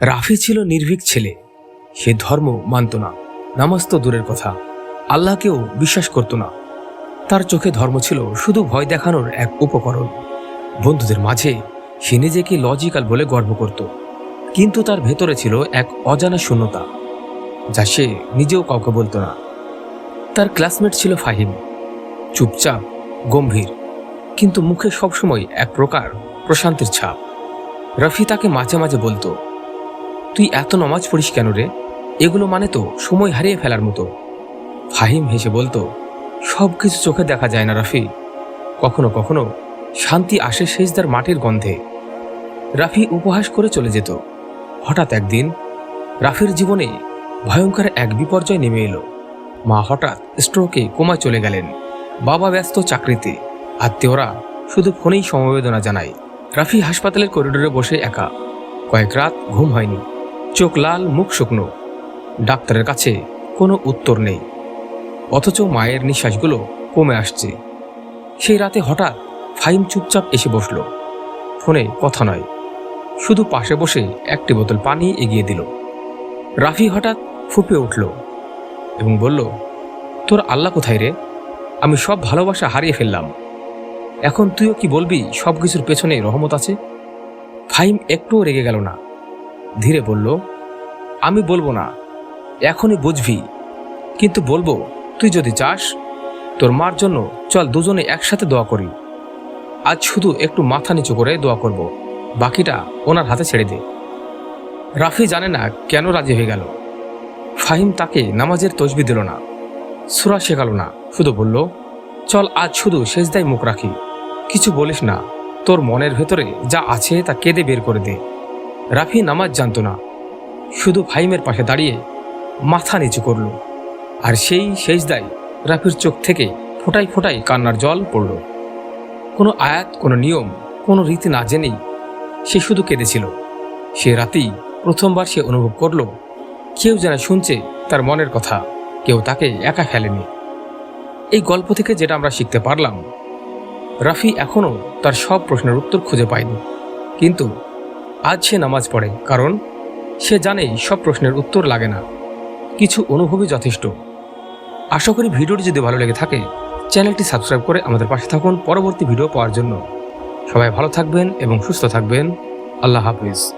রাফি ছিল নির্ভীক ছেলে। সে ধর্ম মানত না। নামাজ তো দূরের কথা। আল্লাহকেও বিশ্বাস করত না। তার চোখে ধর্ম ছিল শুধু ভয় দেখানোর এক উপকরণ। বন্ধুদের মাঝে সে নিজেকে লজিক্যাল বলে গর্ব করত। কিন্তু তার ভেতরে ছিল এক অজানা শূন্যতা, যা সে নিজেও কাউকে বলতো না। তার ক্লাসমেট ছিল ফাহিম। চুপচাপ, গম্ভীর, কিন্তু মুখে সবসময় এক প্রকার প্রশান্তির ছাপ। রফি তাকে মাঝে মাঝে বলতো তুই এত নমাজ পড়িস কেন রে? এগুলো মানে তো সময় হারিয়ে ফেলার মতো। ফাহিম হেসে বলতো, সব কিছু চোখে দেখা যায় না রাফি। কখনো কখনো শান্তি আসে শেষদার মাটির গন্ধে। রাফি উপহাস করে চলে যেত। হঠাৎ একদিন রাফির জীবনে ভয়ঙ্কর এক বিপর্যয় নেমে এলো। মা হঠাৎ স্ট্রোকে কোমায় চলে গেলেন। বাবা ব্যস্ত চাকরিতে, আত্মীয়রা শুধু ফোনেই সমবেদনা জানায়। রাফি হাসপাতালের করিডোরে বসে একা। কয়েক রাত ঘুম হয়নি। চোখ লাল, মুখ শুকনো। ডাক্তারের কাছে কোনো উত্তর নেই। অথচ মায়ের নিঃশ্বাসগুলো কমে আসছে। সেই রাতে হঠাৎ ফাইম চুপচাপ এসে বসল। ফোনে কথা নয়। শুধু পাশে বসে একটি বোতল পানি এগিয়ে দিল। রাফি হঠাৎ ফুপে উঠল এবং বলল, তোর আল্লাহ কোথায় রে? আমি সব ভালোবাসা হারিয়ে ফেললাম। এখন তুইও কি বলবি সব কিছুর পেছনে রহমত আছে? ফাইম একটুও রেগে গেল না। ধীরে বলল, আমি বলব না, এখনই বুঝবি। কিন্তু বলব, তুই যদি চাস তোর মার জন্য চল দুজনে একসাথে দোয়া করি। আজ শুধু একটু মাথা নিচু করে দোয়া করব, বাকিটা ওনার হাতে ছেড়ে দে। রাফি জানে না কেন রাজি হয়ে গেল। ফাহিম তাকে নামাজের তসবি দিল না, সুরা শেখালো না, শুধু বলল, চল আজ শুধু শেষদায় মুখ রাখি। কিছু বলিস না, তোর মনের ভেতরে যা আছে তা কেঁদে বের করে দে। রাফি নামাজ জানত না। শুধু ফাহিমের পাশে দাঁড়িয়ে মাথা নিচু করল। আর সেই শেষদায় রাফির চোখ থেকে ফোটাই ফোটাই কান্নার জল পড়ল। কোনো আয়াত, কোনো নিয়ম, কোনো রীতি না জেনেই সে শুধু কেঁদেছিল। সে রাতেই প্রথমবার সে অনুভব করল, কেউ যেন শুনছে তার মনের কথা, কেউ তাকে একা ফেলেনি। এই গল্প থেকে যেটা আমরা শিখতে পারলাম, রাফি এখনও তার সব প্রশ্নের উত্তর খুঁজে পায়নি। কিন্তু আজ সে নামাজ পড়ে, কারণ সে জানে সব প্রশ্নের উত্তর লাগে না। কিছু অনুভবই যথেষ্ট। আশা করি ভিডিওটি যদি ভালো লেগে থাকে, চ্যানেলটি সাবস্ক্রাইব করে আমাদের পাশে থাকুন পরবর্তী ভিডিও পাওয়ার জন্য। সবাই ভালো থাকবেন এবং সুস্থ থাকবেন। আল্লাহ হাফিজ।